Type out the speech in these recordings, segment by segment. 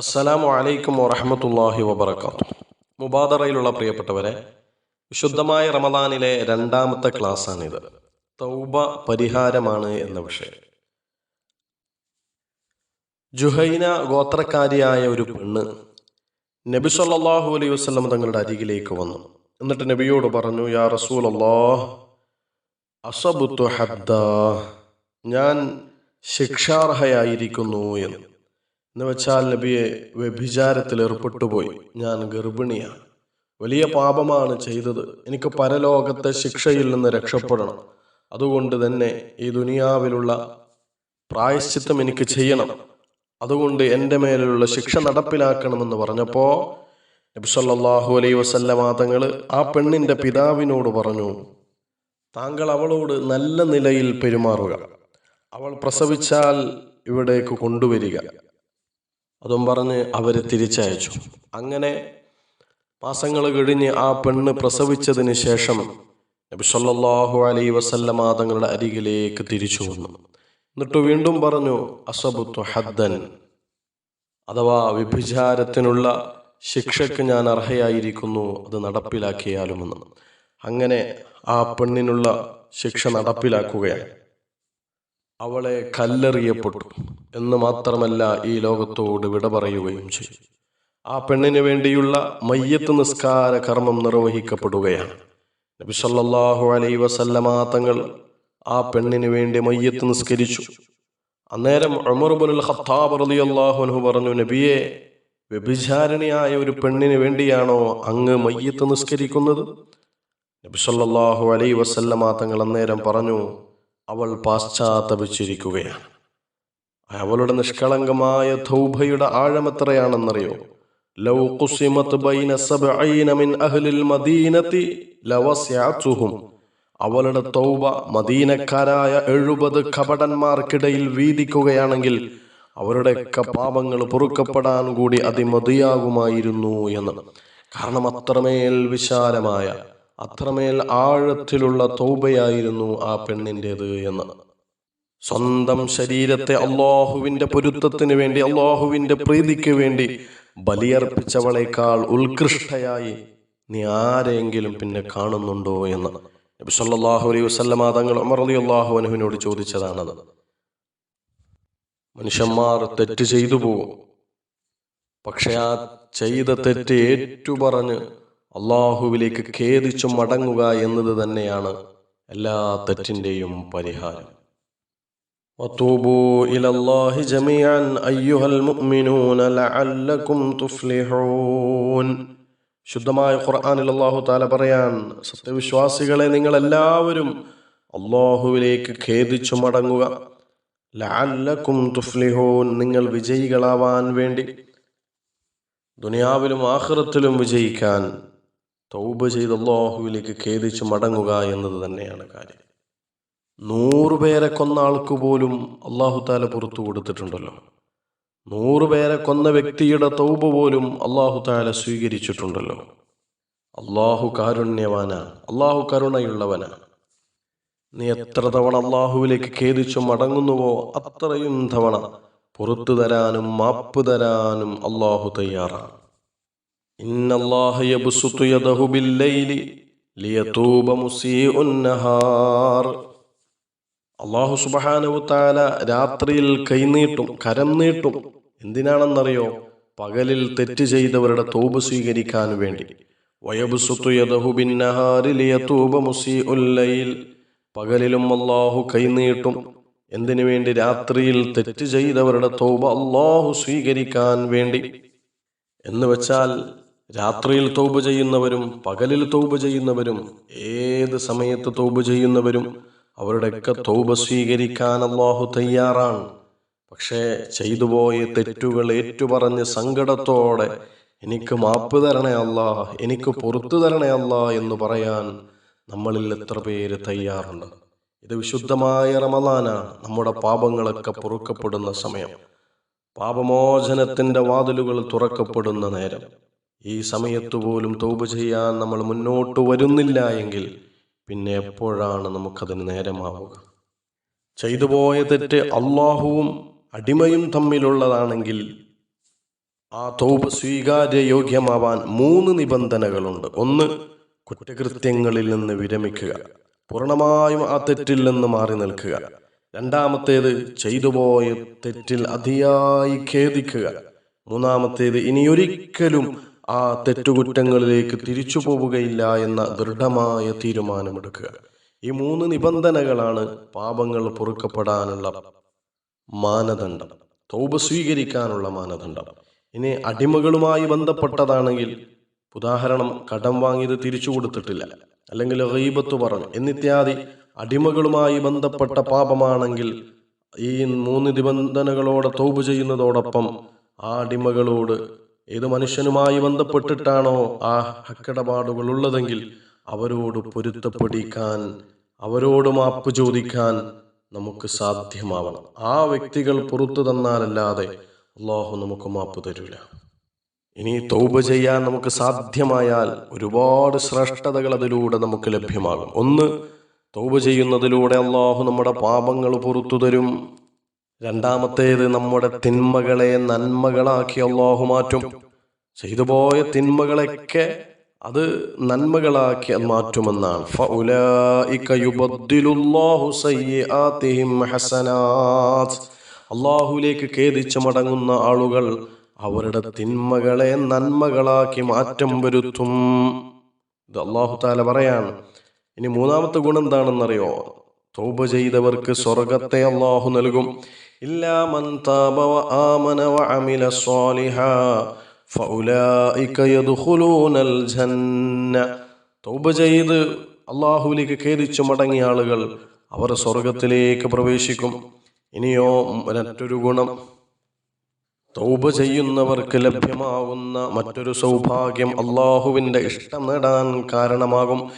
അസ്സലാമു അലൈക്കും വറഹമത്തല്ലാഹി വബർക്കാത്തു മുബാദറയിലുള്ള പ്രിയപ്പെട്ടവരെ വിശുദ്ധമായ റമദാനിലെ രണ്ടാമത്തെ ക്ലാസ്സാണിത്. തൗബ പരിഹാരമാണ് എന്ന വിഷയം. ജുഹൈന ഗോത്രക്കാരിയായ ഒരു പെണ്ണ് നബി സല്ലാഹു അലൈഹി വസ്ലം തങ്ങളുടെ അരികിലേക്ക് വന്നു. എന്നിട്ട് നബിയോട് പറഞ്ഞു യാ റസൂൽ അസബുത്തു ഹദ്ദ ഞാൻ ശിക്ഷാർഹയായിരിക്കുന്നു എന്ന്. എന്ന് വെച്ചാൽ നബിയെ വ്യഭിചാരത്തിൽ ഏർപ്പെട്ടുപോയി. ഞാൻ ഗർഭിണിയാണ് വലിയ പാപമാണ് ചെയ്തത്. എനിക്ക് പരലോകത്തെ ശിക്ഷയിൽ നിന്ന് രക്ഷപ്പെടണം. അതുകൊണ്ട് തന്നെ ഈ ദുനിയാവിലുള്ള പ്രായശ്ചിത്തം എനിക്ക് ചെയ്യണം. അതുകൊണ്ട് എന്റെ മേലുള്ള ശിക്ഷ നടപ്പിലാക്കണമെന്ന് പറഞ്ഞപ്പോൾ നബ്സല്ലാഹു അലൈ വസല്ലമ തങ്ങൾ ആ പെണ്ണിന്റെ പിതാവിനോട് പറഞ്ഞു താങ്കൾ അവളോട് നല്ല നിലയിൽ പെരുമാറുക. അവൾ പ്രസവിച്ചാൽ ഇവിടേക്ക് കൊണ്ടുവരിക. അതും പറഞ്ഞ് അവരെ തിരിച്ചയച്ചു. അങ്ങനെ മാസങ്ങൾ കഴിഞ്ഞ് ആ പെണ്ണ് പ്രസവിച്ചതിന് ശേഷം നബി സല്ലല്ലാഹു അലൈഹി വസല്ലമ തങ്ങളുടെ അരികിലേക്ക് തിരിച്ചു വന്നു. എന്നിട്ട് വീണ്ടും പറഞ്ഞു അസബുത്തു ഹദ്ദൻ. അഥവാ വിഭിചാരത്തിനുള്ള ശിക്ഷയ്ക്ക് ഞാൻ അർഹയായിരിക്കുന്നു അത് നടപ്പിലാക്കിയാലുമെന്ന്. അങ്ങനെ ആ പെണ്ണിനുള്ള ശിക്ഷ നടപ്പിലാക്കുകയാണ് അവളെ കല്ലെറിയപ്പെട്ടു എന്ന് മാത്രമല്ല ഈ ലോകത്തോട് വിട പറയുകയും ചെയ്തു. ആ പെണ്ണിന് വേണ്ടിയുള്ള മയ്യത്ത് നിസ്കാര കർമ്മം നിർവഹിക്കപ്പെടുകയാണ്. നബി സല്ലല്ലാഹു അലൈഹി വസല്ലമ തങ്ങൾ ആ പെണ്ണിന് വേണ്ടി മയ്യത്ത് നിസ്കരിച്ചു. അന്നേരം ഇബ്നുൽ ഖത്താബ് റളിയല്ലാഹു അൻഹു പറഞ്ഞു നബിയെ വ്യഭിചാരിണിയായ ഒരു പെണ്ണിന് വേണ്ടിയാണോ അങ്ങ് മയ്യത്ത് നിസ്കരിക്കുന്നത്? നബി സല്ലല്ലാഹു അലൈഹി വസല്ലമ തങ്ങൾ അന്നേരം പറഞ്ഞു അവൾ പാശ്ചാത്തപിച്ചിരിക്കുകയാണ്. അവളുടെ നിഷ്കളങ്കമായ ധൗഭയുടെ ആഴമെത്രയാണെന്നറിയോ ലൗ ബൈന മിൻ അഹ്ലിൽ അവളുടെ തൗബ മദീനക്കാരായ എഴുപത് കപടന്മാർക്കിടയിൽ വീതിക്കുകയാണെങ്കിൽ അവരുടെയൊക്കെ പാപങ്ങൾ പൊറുക്കപ്പെടാൻ കൂടി അതിമതിയാകുമായിരുന്നു എന്ന്. കാരണം അത്രമേൽ വിശാലമായ അത്രമേൽ ആഴത്തിലുള്ള തൗബയായിരുന്നു ആ പെണ്ണിന്റെത് എന്ന്. സ്വന്തം ശരീരത്തെ അള്ളാഹുവിന്റെ പൊരുത്തത്തിന് വേണ്ടി അള്ളാഹുവിന്റെ പ്രീതിക്ക് വേണ്ടി ബലിയർപ്പിച്ചവളേക്കാൾ ഉത്കൃഷ്ടയായി നീ ആരെങ്കിലും പിന്നെ കാണുന്നുണ്ടോ എന്ന്. നബി സല്ലല്ലാഹു അലൈഹി വസല്ലമ തങ്ങൾ ഉമർ റളിയല്ലാഹു അൻഹുവിനോട് ചോദിച്ചതാണത്. മനുഷ്യന്മാർ തെറ്റ് ചെയ്തു പോകും പക്ഷെ ആ ചെയ്ത തെറ്റ് ഏറ്റുപറഞ്ഞ് അള്ളാഹുവിലേക്ക് ഖേദിച്ചു മടങ്ങുക എന്നത് തന്നെയാണ് എല്ലാ തെറ്റിന്റെയും പരിഹാരം. ശുദ്ധമായ ഖുർആാനിൽ അള്ളാഹു താല പറയാൻ സത്യവിശ്വാസികളെ നിങ്ങൾ എല്ലാവരും അള്ളാഹുവിലേക്ക് ഖേദിച്ചു മടങ്ങുക. ലാല്ലക്കും തുഫ്ലിഹൂൻ നിങ്ങൾ വിജയികളാവാൻ വേണ്ടി. ദുനിയാവിലും ആഹ്റത്തിലും വിജയിക്കാൻ തൗബ ചെയ്ത് അള്ളാഹുവിലേക്ക് ഖേദിച്ച് മടങ്ങുക എന്നത് തന്നെയാണ് കാര്യം. നൂറ് പേരെ കൊന്ന ആൾക്ക് പോലും അള്ളാഹു താല പുറത്തു കൊടുത്തിട്ടുണ്ടല്ലോ. നൂറ് പേരെ കൊന്ന വ്യക്തിയുടെ തൗബ പോലും അള്ളാഹു താല സ്വീകരിച്ചിട്ടുണ്ടല്ലോ. അള്ളാഹു കാരുണ്യവാന അള്ളാഹു കരുണയുള്ളവനാണ് നീ എത്ര തവണ അള്ളാഹുവിലേക്ക് ഖേദിച്ചു മടങ്ങുന്നുവോ അത്രയും തവണ പുറത്തു തരാനും മാപ്പ് തരാനും അള്ളാഹു തയ്യാറാണ്. ഇന്നല്ലാഹ يبسط يده بالليل ليتوب مسيء النهار അള്ളാഹു സുബഹാനവുത്താല രാത്രിയിൽ കൈനീട്ടും കരം നീട്ടും എന്തിനാണെന്നറിയോ? പകലിൽ തെറ്റ് ചെയ്തവരുടെ തോപ് സ്വീകരിക്കാൻ വേണ്ടി. പകലിലും അള്ളാഹു കൈനീട്ടും എന്തിനു വേണ്ടി രാത്രിയിൽ തെറ്റ് ചെയ്തവരുടെ തോപ അള്ളാഹു സ്വീകരിക്കാൻ വേണ്ടി. എന്ന് വെച്ചാൽ രാത്രിയിൽ തൗബ ചെയ്യുന്നവരും പകലിൽ തൗബ ചെയ്യുന്നവരും ഏത് സമയത്ത് തൗബ ചെയ്യുന്നവരും അവരുടെയൊക്കെ തൗബ സ്വീകരിക്കാൻ അള്ളാഹു തയ്യാറാണ്. പക്ഷേ ചെയ്തുപോയ തെറ്റുകൾ ഏറ്റുപറഞ്ഞ് സങ്കടത്തോടെ എനിക്ക് മാപ്പ് തരണേ അല്ല എനിക്ക് പുറത്തു തരണേ അല്ല എന്ന് പറയാൻ നമ്മളിൽ എത്ര പേര് തയ്യാറുണ്ട്? ഇത് വിശുദ്ധമായ റമദാനാണ്. നമ്മുടെ പാപങ്ങളൊക്കെ പൊറുക്കപ്പെടുന്ന സമയം. പാപമോചനത്തിന്റെ വാതിലുകൾ തുറക്കപ്പെടുന്ന നേരം. ഈ സമയത്ത് പോലും തൗബ ചെയ്യാൻ നമ്മൾ മുന്നോട്ട് വരുന്നില്ല എങ്കിൽ പിന്നെ എപ്പോഴാണ് നമുക്കതിന് നേരമാവുക? ചെയ്തു പോയ തെറ്റ് അള്ളാഹുവും അടിമയും തമ്മിലുള്ളതാണെങ്കിൽ ആ തൗബ സ്വീകാര്യ യോഗ്യമാവാൻ മൂന്ന് നിബന്ധനകളുണ്ട്. ഒന്ന് കുറ്റകൃത്യങ്ങളിൽ നിന്ന് വിരമിക്കുക. പൂർണമായും ആ തെറ്റിൽ നിന്ന് മാറി നിൽക്കുക. രണ്ടാമത്തേത് ചെയ്തുപോയ തെറ്റിൽ അതിയായി ഖേദിക്കുക. മൂന്നാമത്തേത് ഇനിയൊരിക്കലും ആ തെറ്റുകുറ്റങ്ങളിലേക്ക് തിരിച്ചു പോവുകയില്ല എന്ന ദൃഢമായ തീരുമാനമെടുക്കുക. ഈ മൂന്ന് നിബന്ധനകളാണ് പാപങ്ങൾ പൊറുക്കപ്പെടാനുള്ള മാനദണ്ഡം. തൗബ സ്വീകരിക്കാനുള്ള മാനദണ്ഡം. ഇനി അടിമകളുമായി ബന്ധപ്പെട്ടതാണെങ്കിൽ ഉദാഹരണം കടം വാങ്ങിയത് തിരിച്ചു കൊടുത്തിട്ടില്ല. അല്ലെങ്കിൽ റീബത്ത് പറഞ്ഞു എന്നിത്യാദി അടിമകളുമായി ബന്ധപ്പെട്ട പാപമാണെങ്കിൽ ഈ മൂന്ന് നിബന്ധനകളോടെ തോപ് ചെയ്യുന്നതോടൊപ്പം ആ അടിമകളോട് ഏത് മനുഷ്യനുമായി ബന്ധപ്പെട്ടിട്ടാണോ ആ ഹക്കിടപാടുകൾ ഉള്ളതെങ്കിൽ അവരോട് പൊരുത്തപ്പെടിക്കാൻ അവരോട് മാപ്പ് ചോദിക്കാൻ നമുക്ക് സാധ്യമാവണം. ആ വ്യക്തികൾ പുറത്തു തന്നാലല്ലാതെ അള്ളാഹു നമുക്ക് മാപ്പ് തരില്ല ഇനി തൗബ ചെയ്യാൻ നമുക്ക് സാധ്യമായാൽ ഒരുപാട് ശ്രേഷ്ഠതകൾ അതിലൂടെ നമുക്ക് ലഭ്യമാകും. ഒന്ന് തൗബ ചെയ്യുന്നതിലൂടെ അള്ളാഹു നമ്മുടെ പാപങ്ങൾ പുറത്തു തരും. രണ്ടാമത്തേത് നമ്മുടെ തിന്മകളെ നന്മകളാക്കി അള്ളാഹു മാറ്റും. ചെയ്തു പോയ തിന്മകളൊക്കെ അത് നന്മകളാക്കി മാറ്റുമെന്നാണ്. അള്ളാഹുലേക്ക് ഖേദിച്ച് മടങ്ങുന്ന ആളുകൾ അവരുടെ തിന്മകളെ നന്മകളാക്കി മാറ്റം വരുത്തും. ഇത് അള്ളാഹു താല പറയാണ്. ഇനി മൂന്നാമത്തെ ഗുണം എന്താണെന്നറിയോ? തൗബ ചെയ്തവർക്ക് സ്വർഗത്തെ അള്ളാഹു നൽകും. താബ ചെയ്ത് അള്ളാഹുവിലേക്ക് ഖേദിച്ചു മടങ്ങിയ ആളുകൾ അവർ സ്വർഗത്തിലേക്ക് പ്രവേശിക്കും. ഇനിയോ മറ്റൊരു ഗുണം. തൗബ ചെയ്യുന്നവർക്ക് ലഭ്യമാകുന്ന മറ്റൊരു സൗഭാഗ്യം അള്ളാഹുവിന്റെ ഇഷ്ടം നേടാൻ കാരണമാകും.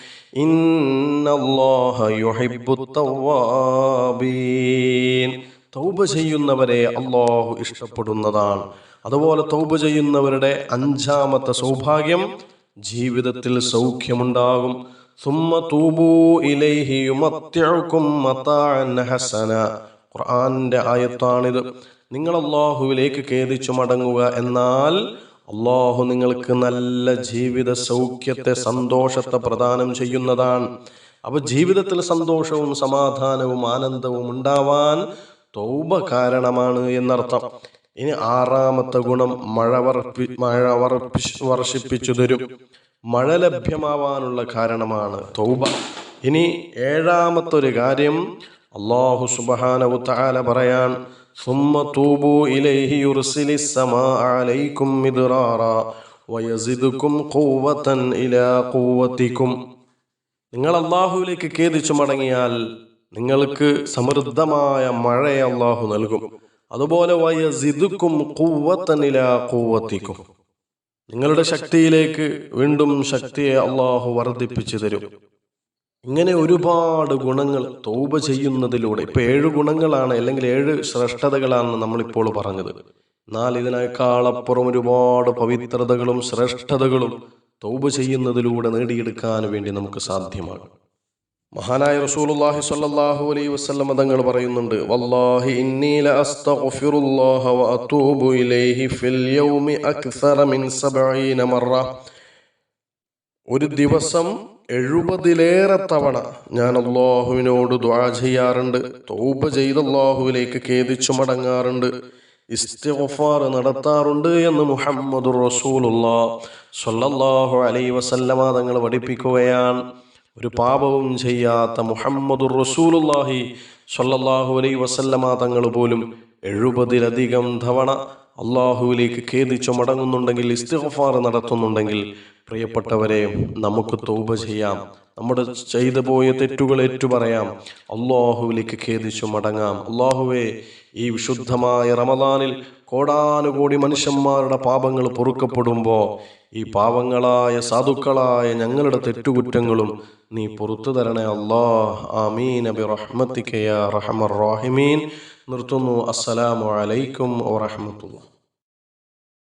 തൗബ ചെയ്യുന്നവരെ അള്ളാഹു ഇഷ്ടപ്പെടുന്നതാണ്. അതുപോലെ തൗബ ചെയ്യുന്നവരുടെ അഞ്ചാമത്തെ സൗഭാഗ്യം ജീവിതത്തിൽ സൗഖ്യമുണ്ടാകും. സുമ്മ തൂബൂ ഇലൈഹിയും ഖുർആന്റെ ആയത്താണിത്. നിങ്ങൾ അള്ളാഹുവിലേക്ക് ഖേദിച്ചു മടങ്ങുക എന്നാൽ അള്ളാഹു നിങ്ങൾക്ക് നല്ല ജീവിത സൗഖ്യത്തെ സന്തോഷത്തെ പ്രദാനം ചെയ്യുന്നതാണ്. അപ്പൊ ജീവിതത്തിൽ സന്തോഷവും സമാധാനവും ആനന്ദവും ഉണ്ടാവാൻ തൗബ കാരണമാണ് എന്നർത്ഥം. ഇനി ആറാമത്തെ ഗുണം മഴ വർപ്പി മഴ വർഷിപ്പിച്ചു തരും. മഴ ലഭ്യമാവാനുള്ള കാരണമാണ് തൗബ. ഇനി ഏഴാമത്തെ ഒരു കാര്യം അള്ളാഹു സുബാനവു താല പറയാൻ ثم توبوا إليه يرسل السماء عليكم مدرارا ويزدكم قوة إلى قوتكم നിങ്ങൾ അള്ളാഹുവിലേക്ക് ഖേദിച്ചു മടങ്ങിയാൽ നിങ്ങൾക്ക് സമൃദ്ധമായ മഴയെ അള്ളാഹു നൽകും അതുപോലെ വയസിദുക്കും കൂവത്തനില കൂവത്തിക്കും നിങ്ങളുടെ ശക്തിയിലേക്ക് വീണ്ടും ശക്തിയെ അള്ളാഹു വർദ്ധിപ്പിച്ചു തരും ഇങ്ങനെ ഒരുപാട് ഗുണങ്ങൾ തൗബ ചെയ്യുന്നതിലൂടെ ഇപ്പൊ ഏഴ് ഗുണങ്ങളാണ് അല്ലെങ്കിൽ ഏഴ് ശ്രേഷ്ഠതകളാണ് നമ്മളിപ്പോൾ പറഞ്ഞത്. എന്നാൽ ഇതിനേക്കാളപ്പുറം ഒരുപാട് പവിത്രതകളും ശ്രേഷ്ഠതകളും തൗബ ചെയ്യുന്നതിലൂടെ നേടിയെടുക്കാൻ വേണ്ടി നമുക്ക് സാധ്യമാണ് മഹാനായ റസൂലുള്ളാഹി സ്വല്ലല്ലാഹു അലൈഹി വസല്ലം തങ്ങൾ പറയുന്നുണ്ട് വല്ലാഹി ഇന്നി ലഅസ്തഗ്ഫിറുല്ലാഹ വഅതൂബു ഇലൈഹി ഫിൽ യൗമി അക്സറ മിൻ 70 മറ. ഒരു ദിവസം എഴുപതിലേറെ തവണ ഞാൻ അള്ളാഹുവിനോട് ദ്വാ ചെയ്യാറുണ്ട്. തൗബ ചെയ്ത് അള്ളാഹുവിലേക്ക് ഖേദിച്ചു മടങ്ങാറുണ്ട്. ഇസ്തിഗ്ഫാർ നടത്താറുണ്ട് എന്ന് മുഹമ്മദ് റസൂലുള്ള സൊല്ലാഹു അലൈ വസല്ലമ തങ്ങൾ പഠിപ്പിക്കുകയാണ്. ഒരു പാപവും ചെയ്യാത്ത മുഹമ്മദ് റസൂലുള്ളാഹി സൊല്ലാഹു അലൈ വസല്ലമ തങ്ങൾ പോലും എഴുപതിലധികം തവണ അള്ളാഹുവിലേക്ക് ഖേദിച്ചു മടങ്ങുന്നുണ്ടെങ്കിൽ ഇസ്തിഗ്ഫാർ നടത്തുന്നുണ്ടെങ്കിൽ പ്രിയപ്പെട്ടവരെ നമുക്ക് തോപ ചെയ്യാം. നമ്മുടെ ചെയ്തു പോയ തെറ്റുകൾ ഏറ്റുപറയാം. അള്ളാഹുവിലേക്ക് ഖേദിച്ചു മടങ്ങാം അള്ളാഹുവെ ഈ വിശുദ്ധമായ റമദാനിൽ കോടാനുകോടി മനുഷ്യന്മാരുടെ പാപങ്ങൾ പൊറുക്കപ്പെടുമ്പോൾ ഈ പാപങ്ങളായ സാധുക്കളായ ഞങ്ങളുടെ തെറ്റുകുറ്റങ്ങളും നീ പുറത്തു തരണേ അള്ളാഹ് ആമീൻ. അബി റഹ്മത്തിക്കയ റഹമർ റാഹിമീൻ. നിർത്തുന്നു അസ്സലാമു അലൈക്കും വറഹമത്തുള്ള